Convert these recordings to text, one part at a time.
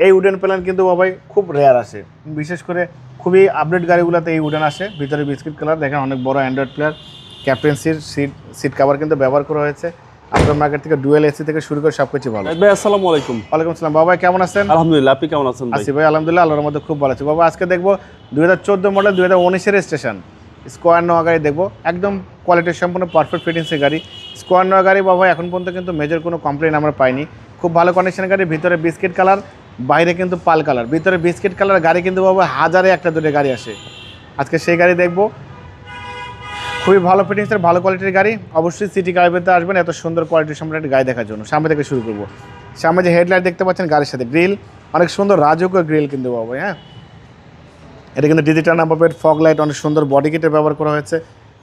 এই wooden plan কিন্তু বাবাই খুব রেয়ার আসে বিশেষ করে খুবই আপডেট গাড়িগুলোতে এই উডেন আসে ভিতরে বিস্কিট কালার দেখেন অনেক বড় অ্যান্ড্রয়েড প্লেয়ার ক্যাপ্টেন্সির সিট সিট কাভার কিন্তু ব্যবহার করা হয়েছে। আপনার মার্কেট থেকে ডুয়েল এসি থেকে শুরু করে সবকিছু ভালো। ভাই আসসালামু আলাইকুম। ওয়ালাইকুম আসসালাম। বাবা কেমন আছেন? আলহামদুলিল্লাহ আপনি কেমন আছেন ভাই? আসি ভাই আলহামদুলিল্লাহ আল্লাহর মধ্যে খুব ভালো আছি। বাবা আজকে দেখব দুই হাজার চোদ্দ মডেল দুই হাজার উনিশের স্টেশন স্কোয়ার নেওয়া গাড়ি দেখব। একদম কোয়ালিটি সম্পূর্ণ পারফেক্ট ফিটিংসের গাড়ি। স্কোয়ার নেওয়া গাড়ি বাবা এখন পর্যন্ত কিন্তু মেজর কোনো কমপ্লেন আমরা পাইনি। খুব ভালো কন্ডিশনের গাড়ি ভিতরে বিস্কিট কালার বাইরে কিন্তু পাল কালার, ভিতরে বিস্কিট কালার, গাড়ি কিন্তু পাবো হাজারে একটা দুটো গাড়ি আসে। আজকে সেই গাড়ি দেখব। খুবই ভালো ফিটিংসের ভালো কোয়ালিটির গাড়ি। অবশ্যই সিটি গাড়িতে আসবেন, এত সুন্দর কোয়ালিটির সম্পর্কে একটা গাড়ি দেখার জন্য। সামনে থেকে শুরু করব। সামনে যে হেডলাইট দেখতে পাচ্ছেন, গাড়ির সাথে গ্রিল অনেক সুন্দর রাজকীয় গ্রিল কিন্তু পাবো হ্যাঁ? এটা কিন্তু digital number plate fog light অনেক সুন্দর বডি কিটের ব্যবহার করা হয়েছে।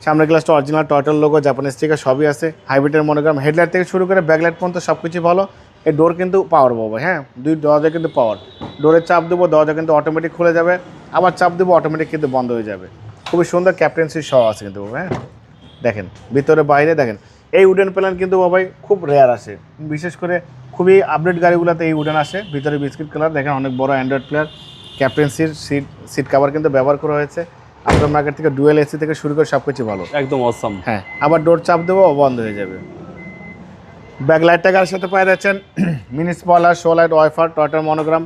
সামনের গ্লাসটা original Toyota logo Japanese sticker সবই আছে। হাইব্রিডের মনোগ্রাম হেডলাইট থেকে শুরু করে ব্যাকলাইট পর্যন্ত সব কিছু ভালো। এই ডোর কিন্তু পাওয়ার পাবো হ্যাঁ? দুই দরজা কিন্তু পাওয়ার ডোরের চাপ দেবো দরজা কিন্তু অটোমেটিক খুলে যাবে। আবার চাপ দেবো অটোমেটিক কিন্তু বন্ধ হয়ে যাবে। খুবই সুন্দর ক্যাপ্টেন্সি সহ আছে কিন্তু হ্যাঁ? দেখেন ভিতরে বাইরে দেখেন এই উডেন প্ল্যান কিন্তু বাবাই খুব রেয়ার আসে বিশেষ করে খুবই আপডেট গাড়িগুলোতে এই উডেন আসে। ভিতরে বিস্কিট কালার দেখেন অনেক বড় অ্যান্ড্রয়েড প্লেয়ার ক্যাপ্টেন্সির সিট সিট কাভার কিন্তু ব্যবহার করা হয়েছে। আপনার মার্কেট থেকে ডুয়েল এসি থেকে শুরু করে সব কিছু ভালো। একদম অসম হ্যাঁ আবার ডোর চাপ দেবো বন্ধ হয়ে যাবে। ব্যাক লাইটটা গাড়ির সাথে পাওয়া যাচ্ছেন mini spoiler, show light, wiper টয়টার monogram.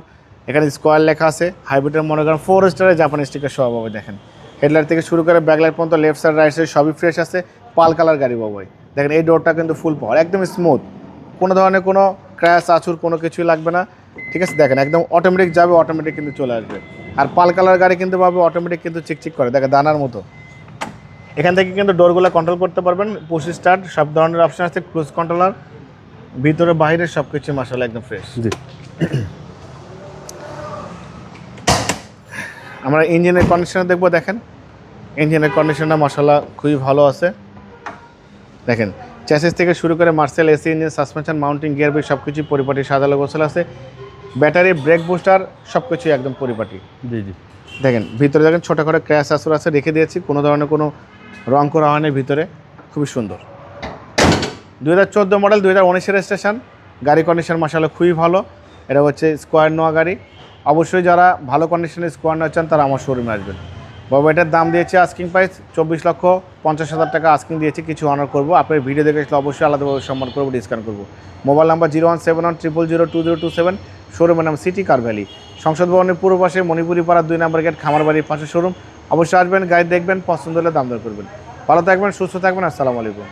এখানে স্কোয়ার লেখা আছে, হাইব্রিডের মনোগ্রাম, ফোর স্টারের জাপানি স্টিকার সহ দেখেন। হেডলাইট থেকে শুরু করে ব্যাক লাইট পর্যন্ত লেফট সাইড, রাইট সাইড, সবই ফ্রেশ আছে। পাল কালার গাড়ি বাবাই দেখেন, এই ডোরটা কিন্তু ফুল পাওয়ার একদম স্মুথ কোনো ধরনের কোনো ক্র্যাশ আছুর কোনো কিছুই লাগবে না। ঠিক আছে, দেখেন, একদম অটোমেটিক যাবে অটোমেটিক কিন্তু চলে আসবে। আর পাল কালার গাড়ি কিন্তু পাবে অটোমেটিক কিন্তু চিকচিক করে। দেখেন, দানার মতো। এখান থেকে কিন্তু ডোরগুলো কন্ট্রোল করতে পারবেন পুশ স্টার্ট সব ধরনের অপশন আছে ক্রুজ কন্ট্রোলার ভিতরে বাইরে সব কিছু মাসাল একদম ফ্রেশ জি। আমরা ইঞ্জিনের কন্ডিশনে দেখব দেখেন। ইঞ্জিনের কন্ডিশনটা মশলা খুবই ভালো আছে। দেখেন চ্যাসিস থেকে শুরু করে Marcel AC engine suspension mounting gear বই সব কিছুই পরিপাটি সাজালো গোছল আছে। ব্যাটারি ব্রেক বুস্টার সব কিছুই একদম পরিপাটি। জি জি। দেখেন ভিতরে দেখেন ছোটো করে ক্র্যাশ আসর আছে রেখে দিয়েছি কোনো ধরনের কোনো রং করা হয়নি ভিতরে। খুবই সুন্দর। দু হাজার চোদ্দ মডেল দু হাজার উনিশের স্টেশন গাড়ি কন্ডিশন মশালা খুবই ভালো। এটা হচ্ছে স্কোয়ার নোয়া গাড়ি। অবশ্যই যারা ভালো কন্ডিশনের স্কোয়ার নেওয়া চান, তারা আমার শোরুমে আসবেন। বাবা, এটার দাম দিয়েছে আস্কিং প্রাইস চব্বিশ লক্ষ পঞ্চাশ হাজার টাকা। আস্কিং দিয়েছি, কিছু অনার করব। আপনার ভিডিও দেখে আসলে অবশ্যই আলাদাভাবে সম্মান করব ডিসকাউন্ট করব। Mobile number zero one seven one triple zero two zero two seven শোরুমের নাম সিটি কার ভ্যালি সংসদ ভবনের পূর্ব পাশে মণিপুরি পাড়ার দুই নম্বর গেট খামারবাড়ির পাশে শোরুম অবশ্যই আসবেন, গাড়ি দেখবেন, পছন্দ হলে দাম দর করবেন। ভালো থাকবেন, সুস্থ থাকবেন, আসসালামু আলাইকুম।